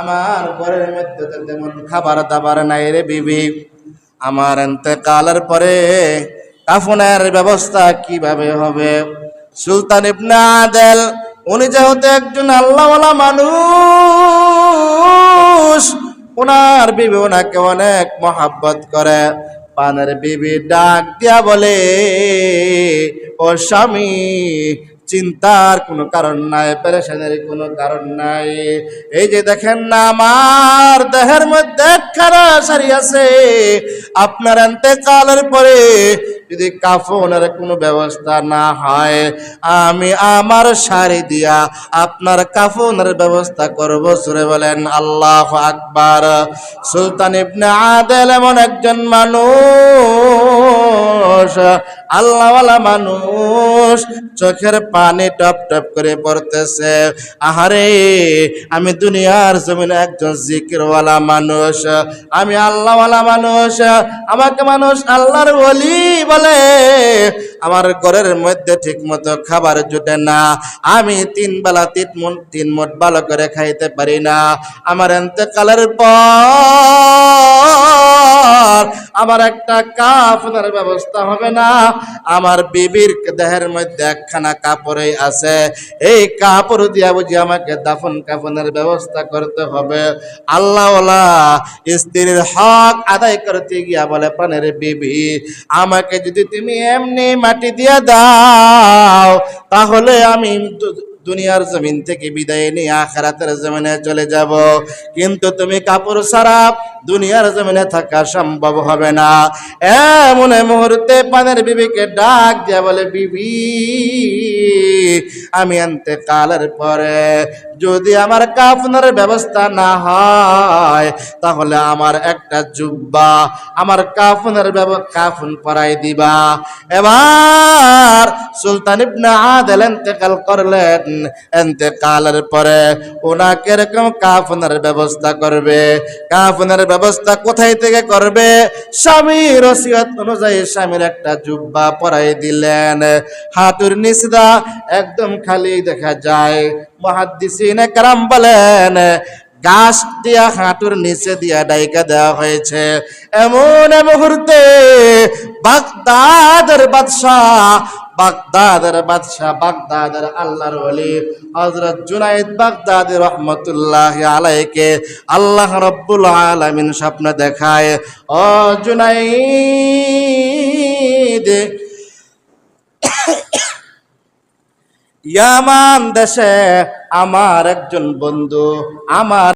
আমার ঘরের মধ্যে তো তেমন খাবার দাবার নাই রে বিবি। আমার এতেকালের পরে কাফনের ব্যবস্থা কীভাবে হবে? সুলতান ইবনে আদেল, উনি যেহেতু একজন আল্লাহওয়ালা মানুষ, ওনার বিবি ওনাকে অনেক মহাব্বত করে। পানের বিবি ডাক দিয়া বলে, ও স্বামী চিন্তার কোনো কারণ নাই, পেরেশানের কোনো কারণ নাই। এই যে দেখেন না, আমার দেহের মধ্যে খারা সারি আছে। আপনার কালের পরে যদি কাফনের কোনো ব্যবস্থা না হয়, আমি আমার শাড়ি দিয়া আপনার কাফনের ব্যবস্থা করব। সুরে বলেন, আল্লাহ আকবার। সুলতান ইবনে আদেল এমন একজন মানুষ আল্লাহওয়ালা মানুষ চোখের পানি টপ টপ করে পড়তেছে। আহারে, আমি দুনিয়ার জমিনে একজন জিকিরওয়ালা মানুষ, আমি আল্লাহওয়ালা মানুষ, আমাকে মানুষ আল্লাহর বলি বলে, আমার ঘরের মধ্যে ঠিক মতো খাবার জুটে না, আমি তিন বেলা তিন মন তিন মোট ভালো করে খাইতে পারি না। আমার এতেকালের পর আমার একটা কাফনের ব্যবস্থা হবে না। আমার বিবির দেহের মধ্যে একখানা কাপড়ে আছে। এই কাপড় দিয়া বুঝি আমাকে দাফন কাফনের ব্যবস্থা করতে হবে। আল্লাহওয়ালা স্ত্রীর হক আদায় করতে গিয়া বলে প্রাণের বিবি, আমাকে যদি তুমি এমনি মাটি দিয়ে দাও, তাহলে আমি দুনিয়ার জমিন থেকে বিদায় নিয়ে আখারাতের জমিনে চলে যাব। কিন্তু তুমি কাপড় ছাড়া দুনিয়ার জমিনে থাকা সম্ভব হবে না। এমন মুহূর্তে পানের বিবিকে ডাক দিয়া বলে, বিবি, আমি আনতে কালের পরে যদি আমার কাফনের ব্যবস্থা না হয়, তাহলে আমার একটা জুব্বা আমার কাফনের কাফন পরাই দিবা। এবার সুলতান ইবনে আদেল ইন্তেকাল করলেন। ইন্তেকালের পরে ওনাকে এরকম কাফনের ব্যবস্থা করবে? কাফনের ব্যবস্থা কোথায় থেকে করবে? স্বামীর ওসিয়ত অনুযায়ী স্বামীর একটা জুব্বা পরাই দিলেন। হাঁটুর নিচদা একদম খালি দেখা যায়। মহাদ্দিসিনে কারাম বলেন, গাছ দিয়া হাঁটুর নিচে দিয়া ডাইকা দেওয়া হয়েছে। এমন মুহূর্তে বাগদাদের বাদশাহ বাগদাদের বাদশাহ, বাগদাদের আল্লাহর ওলি। হযরত জুনাইদ বাগদাদি রহমতুল্লাহ আলাইকে আল্লাহ রব্বুল আলামিন স্বপ্ন দেখায়, ও জুনাইদ, ইয়ামান দেশে আমার একজন বন্ধু, আমার